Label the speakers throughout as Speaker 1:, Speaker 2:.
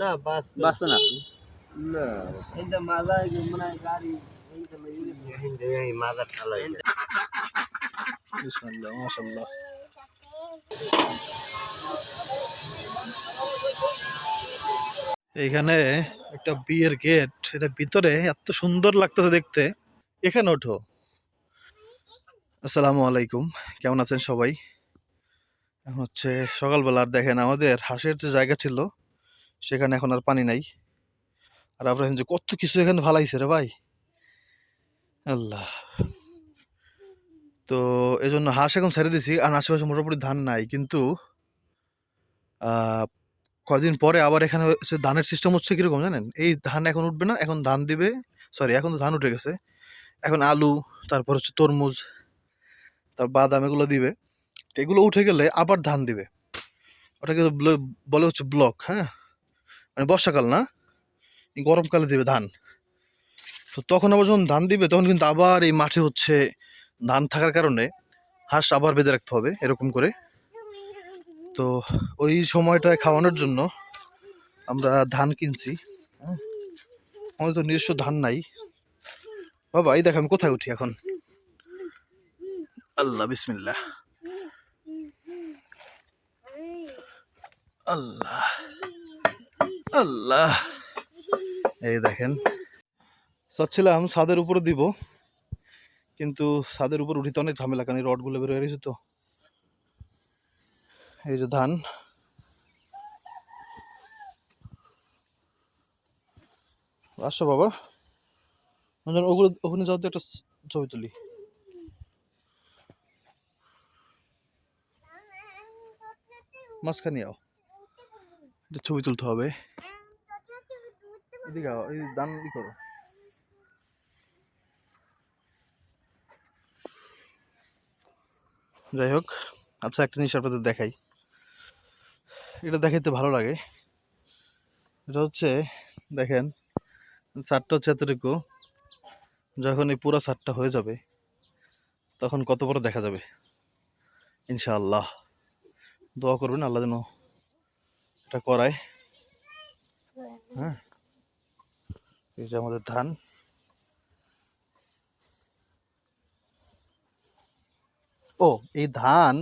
Speaker 1: না বাস
Speaker 2: না।
Speaker 1: না। এইটা মাজা মানে গাড়ি এই মাজা
Speaker 3: বিসমিল্লাহ মাশাআল্লাহ। এইখানে একটা বিয়ের গেট এটা ভিতরে এত সুন্দর লাগতেছে দেখতে। এখানে ওঠো। আসসালামু আলাইকুম কেমন আছেন সবাই? এখন হচ্ছে সকালবেলা আর দেখেন আমাদের হাঁসের যে জায়গা ছিল সেখানে এখন আর পানি নাই। আর আমরা যে কত কিছু এখানে ফালাইছে রে ভাই। আল্লাহ। তো এই জন্য হাঁস এখন ছেড়ে দিছি, আর আশেপাশে মোটামুটি ধান নাই, কিন্তু কদিন পরে আবার এখানে হচ্ছে ধানের সিস্টেম হচ্ছে কীরকম জানেন? এই ধান এখন উঠবে না, এখন ধান দিবে সরি এখন তো ধান উঠে গেছে। এখন আলু, তারপর হচ্ছে তরমুজ, তার বাদাম এগুলো দিবে। এগুলো উঠে গেলে আবার ধান দিবে। ওটাকে বলে হচ্ছে ব্লক হ্যাঁ? মানে বর্ষাকাল না? গরমকালে দেবে ধান। তো তখন আবার যখন ধান দিবে, তখন কিন্তু আবার এই মাঠে হচ্ছে ধান থাকার কারণে হাঁস আবার বেঁধে রাখতে হবে, এরকম করে। তো ওই সময়টায় খাওয়ানোর জন্য আমরা ধান কিনছি। আমাদের তো নিজস্ব ধান নাই। বাবা, এই দেখ আমি কোথায় উঠি এখন? আল্লাহ, বিসমিল্লাহ। আল্লাহ। আল্লাহ। এই দেখেন। চাচ্ছিলাম ছাদের উপরে দিব, কিন্তু ছাদের উপর উঠিতে অনেক ঝামেলা, কারণ রডগুলো বের হয়ে গেছে তো। এই যে ধান। আসছো বাবা। ওগুলো, ওখানে যাও একটা ছবি তুলি। মাঝখানে আও। ছবি তুলতে হবে। এদিকে দান যাই হোক আচ্ছা একটা জিনিস আপনাদের দেখাই। এটা দেখাইতে ভালো লাগে। এটা হচ্ছে, দেখেন, চারটা হচ্ছে এতটুকু। যখন এই পুরো চারটা হয়ে যাবে, তখন কত বড় দেখা যাবে। ইনশাআল্লাহ। দোয়া করবেন, আল্লাহ যেন এটা করায় হ্যাঁ। এই যে আমাদের ধান। ও এই ধান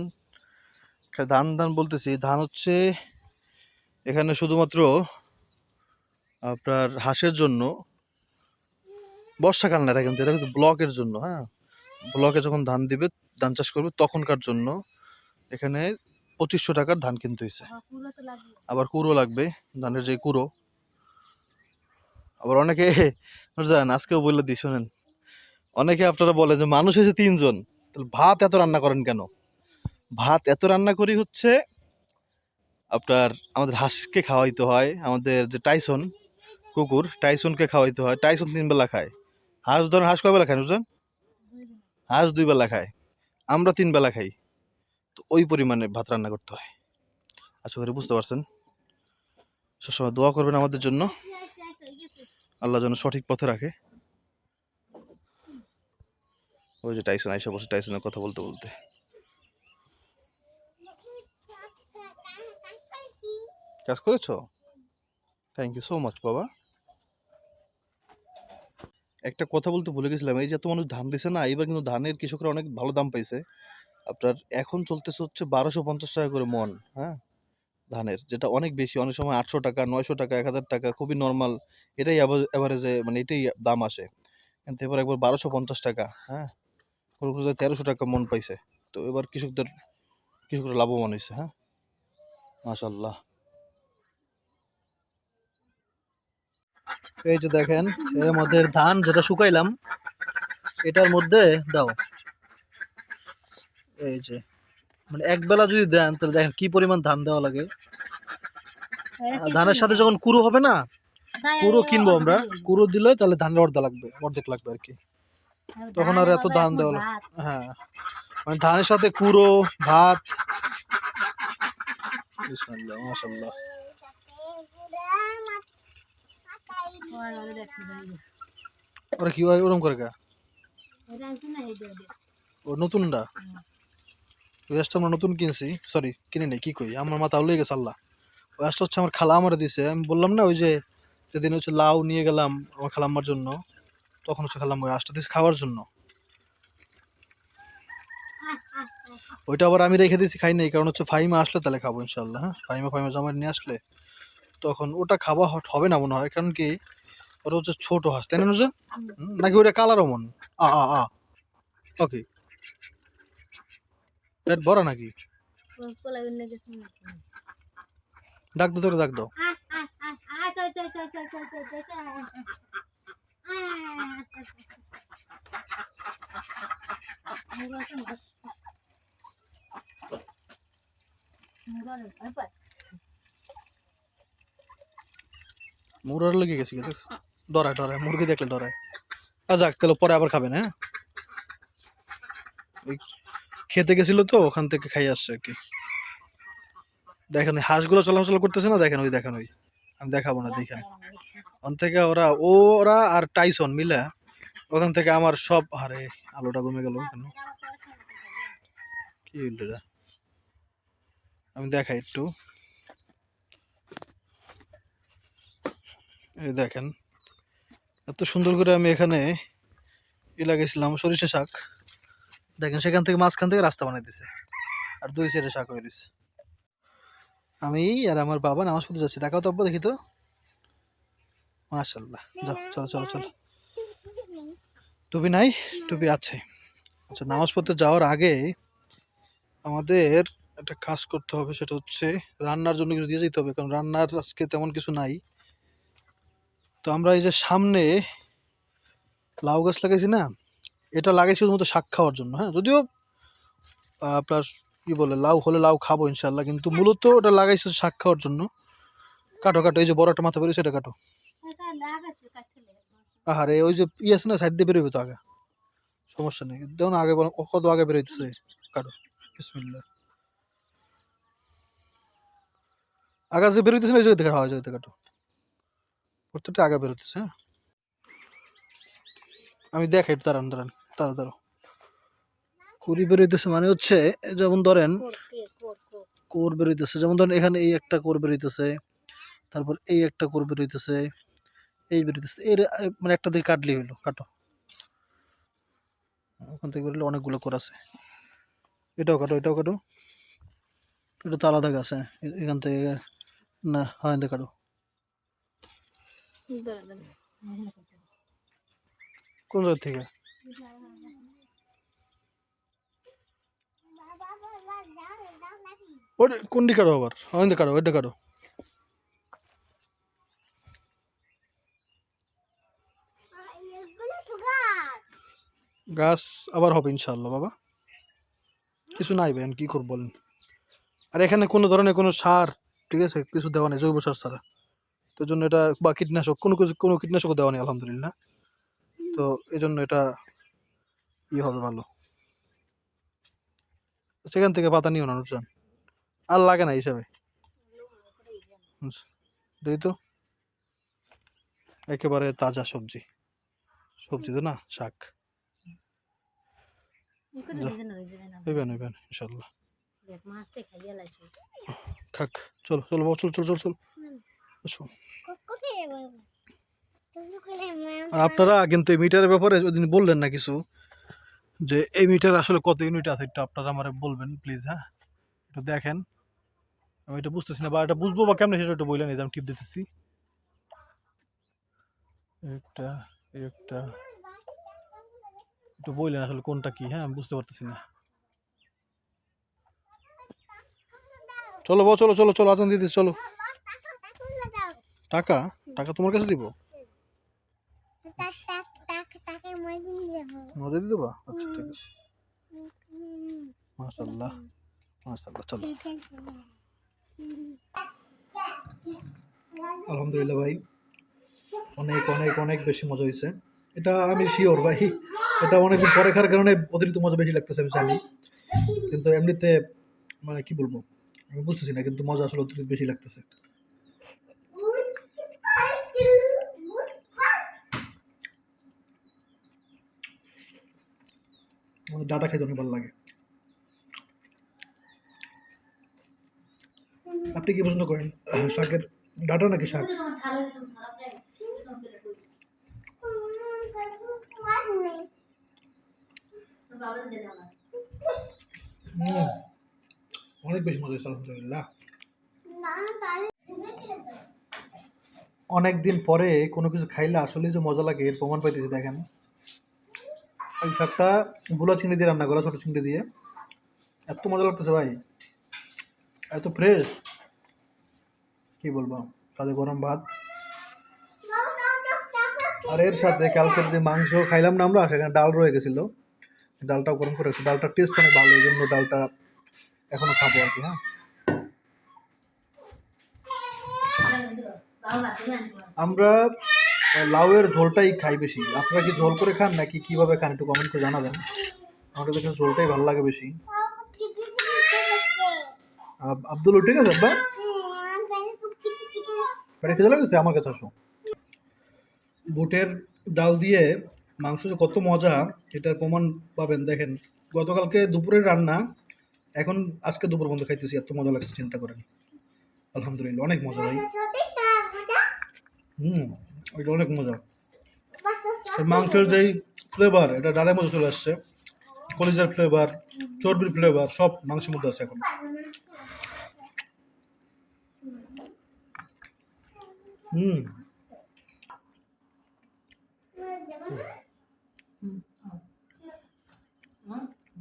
Speaker 3: একটা ধান ধান বলতেছি ধান হচ্ছে এখানে শুধুমাত্র আপনার হাঁসের জন্য। বর্ষাকাল না এটা কিন্তু এটা কিন্তু ব্লকের জন্য হ্যাঁ। ব্লকে যখন ধান দিবে ধান চাষ করবে তখনকার জন্য এখানে পঁচিশশো টাকার ধান কিনতে হয়েছে আবার কুড়ো লাগবে ধানের যে কুড়ো। আবার অনেকে জান আজকেও বললে দিই শোনেন। অনেকে আপনারা বলেন যে মানুষ এসে তিনজন তাহলে ভাত এত রান্না করেন কেন? ভাত এত রান্না করি হচ্ছে আপনার আমাদের হাঁসকে খাওয়াইতে হয় আমাদের যে টাইসন কুকুর টাইসনকে খাওয়াইতে হয়। টাইসন তিন বেলা খায়। হাঁস ধরেন হাঁস কয় বেলা খায় বুঝলেন হাঁস দুই বেলা খায়। আমরা তিন বেলা খাই। তো ওই পরিমাণে ভাত রান্না করতে হয়। আশা করি বুঝতে পারছেন। সবসময় দোয়া করবেন আমাদের জন্য। আল্লাহ যেন সঠিক পথে রাখে। ওই যে টাইসন আইসা বসে টাইসনের কথা বলতে বলতে। কাজ করেছ? থ্যাংক ইউ সো মাচ বাবা। একটা কথা বলতে ভুলে গেছিলাম। এই যে এত মানুষ ধান দিছে না এবার কিন্তু ধানের কৃষকরা অনেক ভালো দাম পাইছে। আপনার এখন চলতেছে হচ্ছে বারোশো পঞ্চাশ টাকা করে মন হ্যাঁ? ধানের, যেটা অনেক বেশি, অনেক সময় আটশো টাকা, নয়শো টাকা, এক হাজার টাকা, খুবই নর্মাল এটাই অ্যাভারেজে মানে এটাই দাম আসে। কিন্তু এবার একবার বারোশো পঞ্চাশ টাকা হ্যাঁ? কোনো কোনো তেরোশো টাকা মন পাইছে। তো এবার কৃষকদের, কৃষকরা লাভবান হয়েছে হ্যাঁ? মাশাল্লাহ এই যে দেখেন এই আমাদের ধান যেটা শুকাইলাম, এটার মধ্যে, দাও। এই যে মানে এক বেলা যদি দেন তাহলে দেখেন কি পরিমাণ ধান দেওয়া লাগে। ধানের সাথে যখন কুড়ো হবে না কুড়ো কিনবো আমরা। কুড়ো দিলে তাহলে ধানের অর্ধা লাগবে অর্ধেক লাগবে আর কি। তখন আর এত ধান দেওয়া হ্যাঁ। মানে ধানের সাথে কুড়ো ভাত। মাশাআল্লাহ। ওরা কি হয় ওরম করে কা ও নতুনটা? গাছটা আমরা নতুন কিনছি। সরি কিনে নেই কি কই? আমার মাথা উল্লে গেছে আল্লাহ। ওই হাঁসটা হচ্ছে আমার খালা আমার দিছে। আমি বললাম না ওই যে যেদিন হচ্ছে লাউ নিয়ে গেলাম আমার খালাম্মার জন্য তখন হচ্ছে খালাম ওই দিছে খাওয়ার জন্য। ওইটা আবার আমি রেখে দিয়েছি খাই নাই কারণ হচ্ছে ফাইমা আসলে তাহলে খাব ইনশাল্লাহ হ্যাঁ? ফাইমা ফাইমা জামাই নিয়ে আসলে তখন ওটা খাওয়া হবে না মনে হয় কারণ কি ওটা হচ্ছে ছোট হাঁস তাই না নাকি ওটা কালার অমন আ আ আ ওকে। পেট বড় নাকি ডাক দো তোরে ডাক দাও মুরার লেগে গেছি কি দেখছ ডরায় ডরায় মুরগি দেখলে ডরায় আর যাক তাহলে পরে আবার খাবেন হ্যাঁ ওই খেতে গেছিল তো, ওখান থেকে খাই আসছে আর কি। দেখেন ওই হাঁসগুলো চলাচল করতেছে না? দেখেন ওই দেখেন ওই। আমি দেখাবো না দেখেন ওখান থেকে ওরা ওরা আর টাইসন মিলে ওখান থেকে আমার সব, আরে আলোটা কমে গেল কেন কি আমি দেখাই একটু। এই দেখেন, এত সুন্দর করে আমি এখানে ই লাগাইছিলাম সরিষা শাক। দেখেন, সেখান থেকে মাঝখান থেকে রাস্তা বানাই দিছে আর দুই সাইডে শাক হয়ে দিছে আমি আর আমার বাবা নামাজ পড়তে যাচ্ছি। দেখাও তো আব্বা, দেখি তো। মাশাল্লাহ যাও, চলো চলো চলো। টুপি নাই, টুপি আছে। আচ্ছা নামাজ পড়তে যাওয়ার আগে আমাদের একটা কাজ করতে হবে, সেটা হচ্ছে রান্নার জন্য কিছু দিয়ে যেতে হবে, কারণ রান্নার আজকে তেমন কিছু নাই। তো আমরা এই যে সামনে লাউ গাছ লাগাইছি না এটা লাগাইছি শুধুমাত্র শাক খাওয়ার জন্য হ্যাঁ? যদিও আপনার কি বলে, লাউ হলে লাউ খাব ইনশাল্লাহ কিন্তু মূলত ওটা লাগাইছি শাক খাওয়ার জন্য। কাটো কাটো, এই যে বড় একটা মাথা বেরিয়েছে সেটা কাটো। আহারে, ওই যে ই আছে না, সাইড দিয়ে বেরোবে তো আগে। সমস্যা নেই। দেখুন, আগে কত আগে বেরোইতেছে, কাটো। বিসমিল্লাহ। আগে যে বেরোইতেছে না, ওই জায়গাতে হয় জায়গাতে কাটো। প্রত্যেকটা আগে বেরোতেছে হ্যাঁ? আমি দেখাই দাঁড়ান দাঁড়ান। দাঁড়া দাঁড়ো কুড়ি বেরোইতেছে মানে হচ্ছে যেমন ধরেন কোর বেরোইতেছে যেমন ধরেন এখানে এই একটা কোর বেরোইতেছে তারপর এই একটা কোর বেরোইতেছে এই বেরোইতেছে এর মানে একটা দিকে কাটলেই হলো কাটো। ওখান থেকে বেরোলে অনেকগুলো কোর আছে। এটাও কাটো এটাও কাটো। এটা তো আলাদা গাছ হ্যাঁ এখান থেকে না হয় না কাটো। কোন জায়গা থেকে? ওটা কোনটি কাটো আবার? হয় না কাটো ওইটা কাটো গাছ আবার হবে ইনশাল্লাহ বাবা। কিছু নাই ভাই কি করব বলেন। আর এখানে কোনো ধরনের কোনো সার, ঠিক আছে, কিছু দেওয়া নেই, জৈব সার ছাড়া। তো জন্য এটা বা কীটনাশক, কোনো কিছু, কোনো কীটনাশকও দেওয়া নেই, আলহামদুলিল্লাহ। তো এই জন্য এটা ইয়ে হবে ভালো। সেখান থেকে পাতা নিও না, নুরজান। আর লাগে না হিসাবে দিই তো। একেবারে তাজা সবজি। সবজি তো না শাক। ইনশাল্লাহ। খাক চলো চলো বাবা, চলো চলো চলো চলো। আসো। আর আপনারা কিন্তু এই মিটারের ব্যাপারে ওদিন বললেন না কিছু যে এই মিটার আসলে কত ইউনিট আছে এটা আপনারা আমার বলবেন প্লিজ হ্যাঁ? একটু দেখেন। আমি এটা বুঝতেছি না, বা এটা বুঝব বা কেমনে সেটা একটু বললেন এই যে আমি টিপ দিতেছি। একটা একটা। একটু বললেন আসলে কোনটা কি হ্যাঁ আমি বুঝতে পারতেছি না। চলো বাবা চলো চলো চলো, আজান দিতে চলো। টাকা? টাকা তোমার কাছে দিব? মজা দিয়ে দেবা? আচ্ছা ঠিক আছে। মাশাল্লাহ মাশাল্লাহ চলো। আলহামদুলিল্লাহ ভাই। অনেক অনেক অনেক বেশি মজা হয়েছে। এটা আমি শিওর ভাই। এটা অনেকদিন পরে খাওয়ার কারণে অতিরিক্ত মজা বেশি লাগতেছে, আমি জানি। কিন্তু এমনিতে মানে কি বলব, আমি বুঝতেছি না, কিন্তু মজা আসলে অতিরিক্ত বেশি লাগতেছে। ডাটা খেতে অনেক ভালো লাগে। আপনি কি পছন্দ করেন? শাকের ডাটা নাকি শাক? অনেক বেশি মজা আলহামদুলিল্লাহ। অনেক দিন পরে কোনো কিছু খাইলে আসলে যে মজা লাগে, এর প্রমাণ পাইতেছি, দেখেন। এই শাকটা বুলা চিংড়ি দিয়ে রান্না করা, ছোটো চিংড়ি দিয়ে। এত মজা লাগতেছে ভাই। এত ফ্রেশ কি বলব? সাথে গরম ভাত। আর এর সাথে কালকের যে মাংস খাইলাম না আমরা সেখানে ডাল রয়ে গেছিল। ডালটাও গরম করে ডালটার টেস্ট অনেক ভালো এই জন্য ডালটা এখনও খাব আর কি হ্যাঁ। আমরা লাউয়ের ঝোলটাই খাই বেশি। আপনারা কি ঝোল করে খান নাকি কীভাবে খান একটু কমেন্ট করে জানাবেন। আমাদের দেখেন ঝোলটাই ভালো লাগে বেশি। আব্দুল ঠিক আছে আব্বা? খেতে লাগছে? আমার কাছে আসো। বুটের ডাল দিয়ে মাংস যে কত মজা, এটার প্রমাণ পাবেন। দেখেন, গতকালকে দুপুরের রান্না, এখন আজকে দুপুর বন্ধ খাইতেছি, এত মজা লাগছে, চিন্তা করেন। আলহামদুলিল্লাহ, অনেক মজা ভাই। হুম ওইটা অনেক মজা। মাংসের যেই ফ্লেভার এটা ডালের মধ্যে চলে আসছে। কলিজার ফ্লেভার চর্বির ফ্লেভার সব মাংসের মধ্যে আছে এখন। হুম।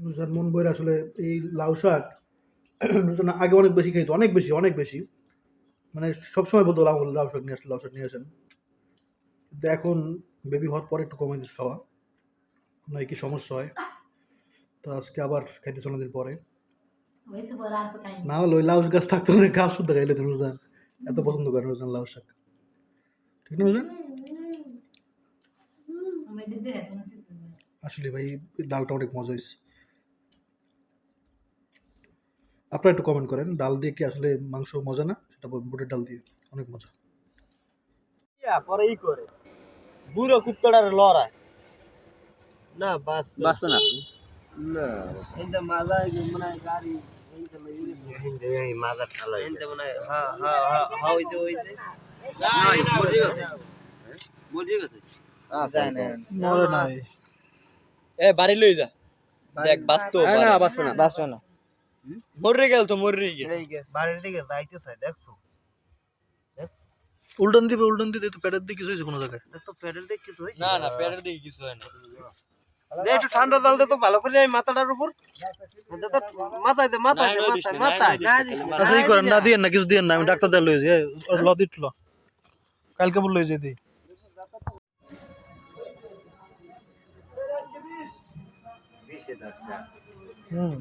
Speaker 3: নুজার মন বইয়ের আসলে এই লাউ শাক আগে অনেক বেশি খাইতো অনেক বেশি অনেক বেশি। মানে সবসময় বলতো লাউ লাউ শাক নিয়ে আসলে লাউ শাক নিয়ে আসেন। কিন্তু এখন বেবি হওয়ার পরে একটু কমে দিস খাওয়া। নয় কি সমস্যা হয়। তো আজকে আবার খাইতে চলে দিন পরে না হলে ওই লাউ গাছ থাকতো না গাছ শুদ্ধ খাইলে রোজান এত পছন্দ করেন রোজান লাউ শাক। ঠিক না রোজান আসলে ভাই ডালটা অনেক মজা হয়েছে। আপনারা একটু কমেন্ট করেন ডাল দিয়ে কি আসলে মাংস মজা না? সেটা বুটের ডাল দিয়ে অনেক মজা।
Speaker 1: পরে ই করে। বুড়ো কুত্তটার লড়ায় না বাস
Speaker 2: বাঁচবে না?
Speaker 1: না। এইটা মাজা মানে গাড়ি এইটা এই মাজা ঠালা এইটা মানে হ্যাঁ হ্যাঁ হ্যাঁ ওইতে ওইতে
Speaker 2: মরিয়ে গেছে
Speaker 3: মরে নাই।
Speaker 2: এ বাড়ি লই যা। দেখ বাস্তব
Speaker 1: না বাঁচবে না। বাঁচবে না।
Speaker 2: মরে গেল তো মরে গেল
Speaker 1: বাড়ির দিকে যাইতে চাই দেখছ
Speaker 3: উল্টান দিবে উল্টান দিতে তো পেটের দিকে কিছু হয়েছে কোনো জায়গায়?
Speaker 1: দেখতো প্যাডেল দিকে কিছু হয়েছে।
Speaker 2: না না পেটের দিকে কিছু হয় না।
Speaker 1: দে একটু ঠান্ডা জল দে তো ভালো করে এই মাথাটার উপর। মাথায় দে মাথায় দে মাথায়
Speaker 2: না,
Speaker 1: মাথায়।
Speaker 3: আচ্ছা করেন না দিয়েন না কিছু দিয়েন না আমি ডাক্তার দেওয়া লইছি ল। কালকে বলল যেতে হুম।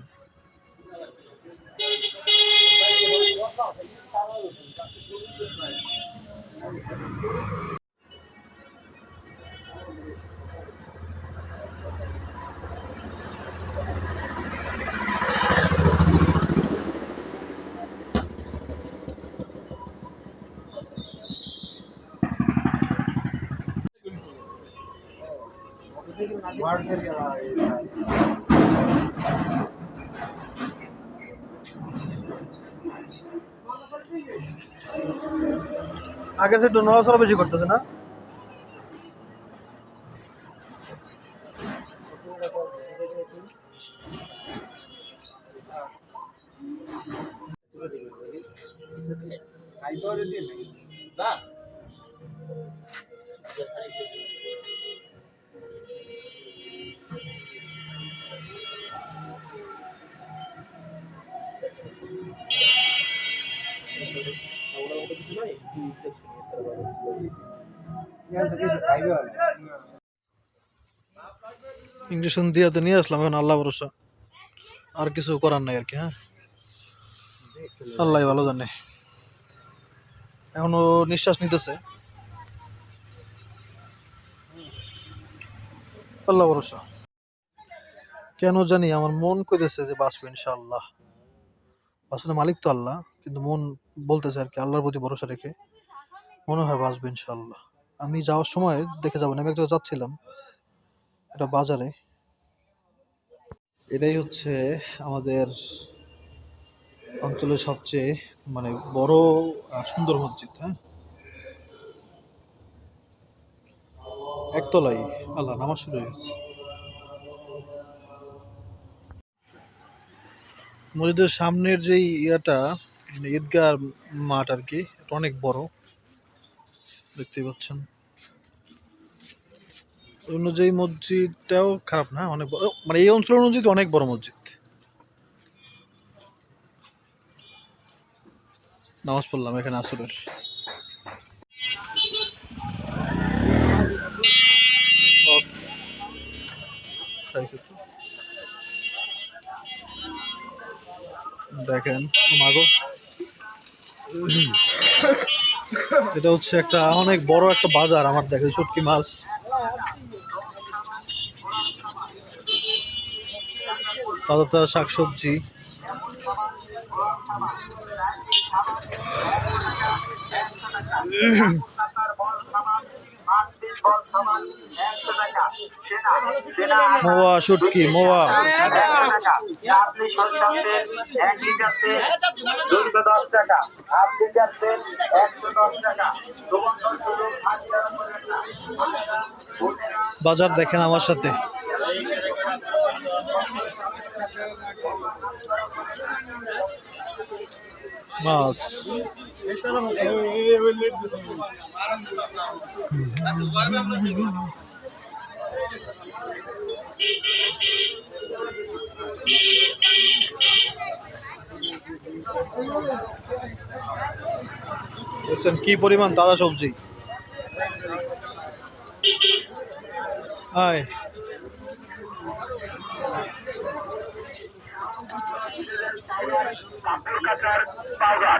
Speaker 3: আগে সে একটু নড়াচড়া বেশি করতেছে না। ইঞ্জেকশন দিয়ে তো নিয়ে আসলাম, এখন আল্লাহ ভরসা। আর কিছু করার নাই আর কি হ্যাঁ? আল্লাহ ভালো জানে। এখনও নিঃশ্বাস নিতেছে। আল্লাহ ভরসা। কেন জানি আমার মন কইতেছে যে বাঁচবে ইনশাআল্লাহ। আসলে মালিক তো আল্লাহ, কিন্তু মন বলতেছে আর কি, আল্লাহর প্রতি ভরসা রেখে। মনে হয় বাঁচবে ইনশাআল্লাহ। আমি যাওয়ার সময় দেখে যাব না, আমি এক জায়গায় যাচ্ছিলাম এটা বাজারে। এটাই হচ্ছে আমাদের অঞ্চলের সবচেয়ে মানে বড় সুন্দর মসজিদ হ্যাঁ? একতলাই আল্লাহ নামাজ শুরু হয়ে গেছে। মসজিদের সামনের যেই ইয়াটা মানে ঈদগাহ মাঠ আর কি অনেক বড়। দেখতেই পাচ্ছেন। অনুযায়ী মসজিদটাও খারাপ না, অনেক মানে এই অঞ্চলের মসজিদ অনেক বড় মসজিদ। নামাজ পড়লাম এখানে আসরের। দেখেন মাগো। এটা হচ্ছে একটা অনেক বড় একটা বাজার আমার দেখে শুটকি মাছ। তাজা তাজা শাকসবজি। মোয়া শুটকি মোয়া। বাজার দেখেন আমার সাথে। মাছ। দেখছেন কি পরিমাণ তাজা সবজি? হাই।
Speaker 4: কাঁচার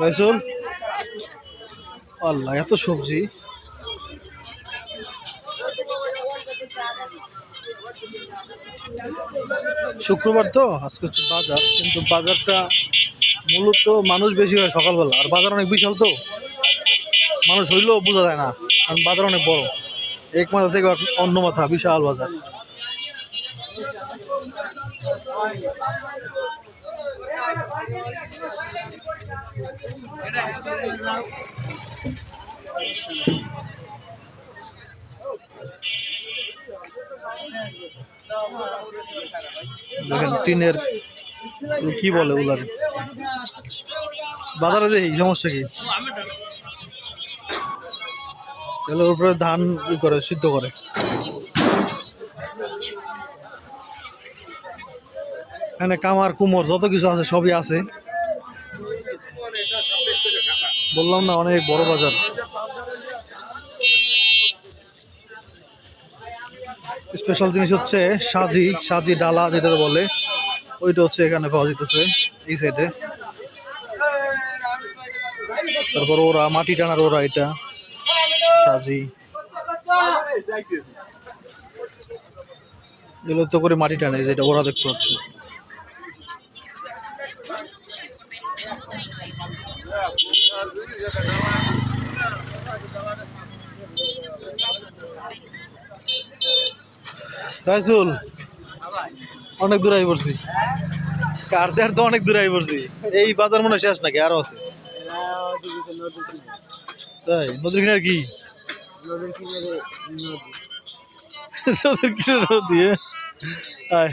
Speaker 3: রাইসুল? আল্লাহ, এত সবজি। শুক্রবার তো? আজকে হচ্ছে বাজার, কিন্তু বাজারটা মূলত মানুষ বেশি হয় সকালবেলা। আর বাজার অনেক বিশাল তো। মানুষ হইলেও বোঝা যায় না, কারণ বাজার অনেক বড়। এক মাথা থেকে অন্য মাথা, বিশাল বাজার। দেখেন, টিনের কি বলে ওগুলার বাজারে দেখি, সমস্যা কি? এগুলোর উপরে ধান ই করে, সিদ্ধ করে। এখানে কামার, কুমোর, যত কিছু আছে সবই আছে। বললাম না, অনেক বড় বাজার। স্পেশাল জিনিস হচ্ছে সাজি সাজি ডালা যেটা বলে, ওইটা হচ্ছে এখানে পাওয়া যেতেছে, এই সাইডে। তারপর ওরা মাটি টানার ওরা এটা, সাজি। এগুলো তো করে মাটি টানে, যেটা ওরা দেখতে পাচ্ছি। রাইসুল অনেক দূর আই পড়ছি। কারতে আর তো অনেক দূর আই পড়ছি। এই বাজার মনে শেষ নাকি? আরও আছে। তাই নদীর কিনার কি?
Speaker 1: নদীর কিনারে নদী।
Speaker 3: নদীর কিনার নদী? আয়।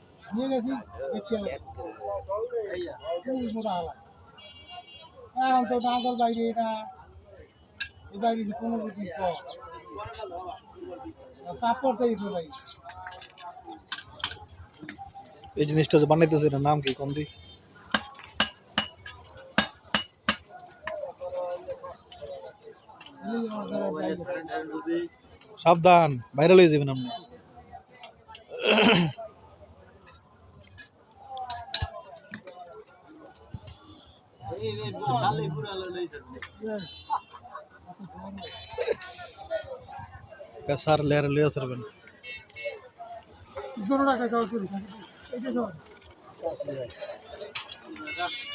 Speaker 5: এখন তো নাগর বাইরে না বাইরে পনেরো দিন পর চাপ করতে দিতে ভাই
Speaker 3: এই জিনিসটা বানাইতেছে, এটার নাম কি? কোন সাবধান, ভাইরাল হয়ে যাবেন আপনি। স্যার লেয়ার লিয়ে
Speaker 5: সব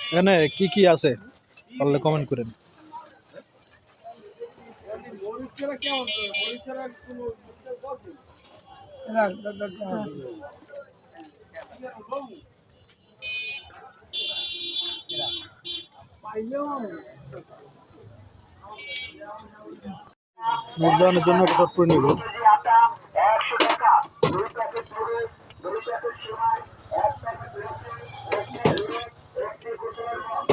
Speaker 3: এখানে কি কি আছে? পারলে কমেন্ট করেন। নুরজাহানের জন্য একটা চট করে নিব।
Speaker 4: কেজি আটা একশো টাকা দুই প্যাকেট নুডলস দুই প্যাকেট সিমাই এক প্যাকেট লুচি একটি হিরেক একটি গোসলের মগ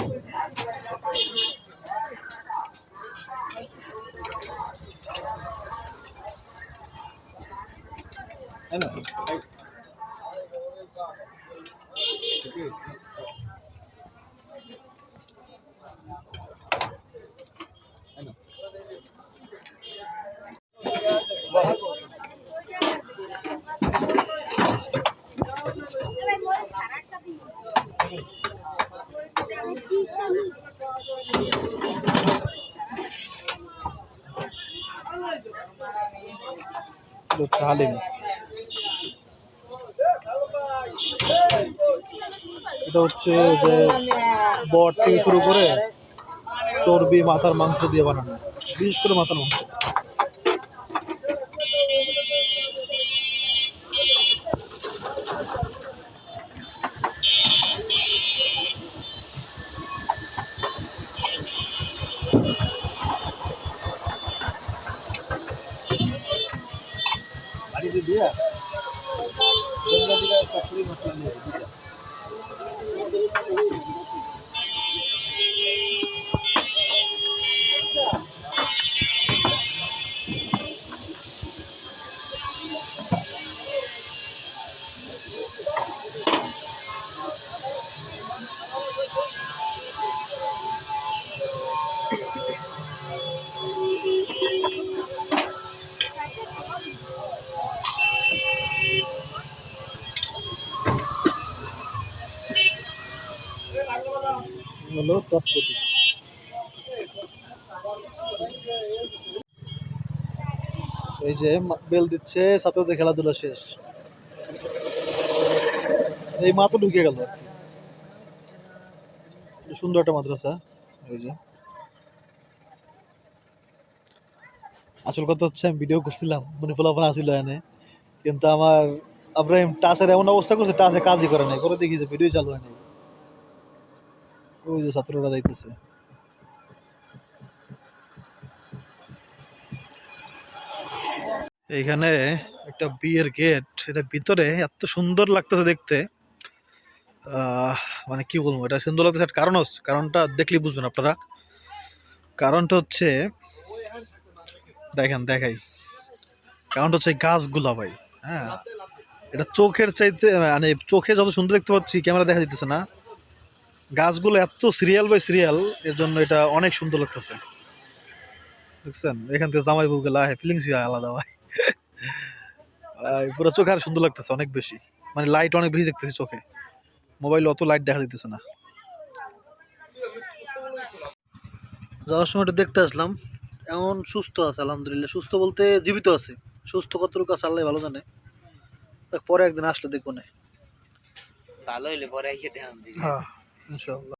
Speaker 3: এটা হচ্ছে হালিম এটা হচ্ছে যে বট থেকে শুরু করে চর্বি, মাথার মাংস দিয়ে বানানো। বিশেষ করে মাথার মাংস। দিয়ে। মশলা দিয়ে হলো চটপটি। এই যে বেল দিচ্ছে, ছাত্রদের খেলাধুলা শেষ। এই মা তো ঢুকে গেল। সুন্দর একটা মাদ্রাসা, এই যে। আসল কথা হচ্ছে, আমি ভিডিও করছিলাম, মনে ফলাফল আসিল এনে। কিন্তু আমার আব্রাহিম টাচের এমন অবস্থা করছে, টাচে কাজই করে নাই। করে দেখি যে ভিডিও চালু হয় নাই। ওই যে ছাত্ররা যাইতেছে। এইখানে একটা বিয়ের গেট, এটা ভিতরে এত সুন্দর লাগতেছে দেখতে। মানে কি বলব, এটা সুন্দর লাগতেছে কারণ কারণটা দেখলেই বুঝবেন আপনারা। কারণটা হচ্ছে, দেখেন, দেখাই। কারণটা হচ্ছে গাছগুলা ভাই হ্যাঁ। এটা চোখের চাইতে মানে চোখে যত সুন্দর দেখতে পাচ্ছি, ক্যামেরা দেখা যেতেছে না। গাছগুলো এত সিরিয়াল বাই সিরিয়াল এর জন্য এটা অনেক সুন্দর লাগতেছে। বুঝছেন এখান থেকে জামাই বউ গেলা ফিলিংস আলাদা ভাই। পুরো চোখে আর সুন্দর লাগতেছে অনেক বেশি। মানে লাইট অনেক বেশি দেখতেছি চোখে। মোবাইল অত লাইট দেখা দিতেছে না। যাওয়ার সময় একটু দেখতে আসলাম। এমন সুস্থ আছে আলহামদুলিল্লাহ। সুস্থ বলতে জীবিত আছে। সুস্থ কতটুকু আছে আল্লাহ ভালো জানে। পরে একদিন আসলে দেখব না।
Speaker 2: ভালো হইলে পরে এসে ধ্যান দিবি
Speaker 3: হ্যাঁ ইনশাআল্লাহ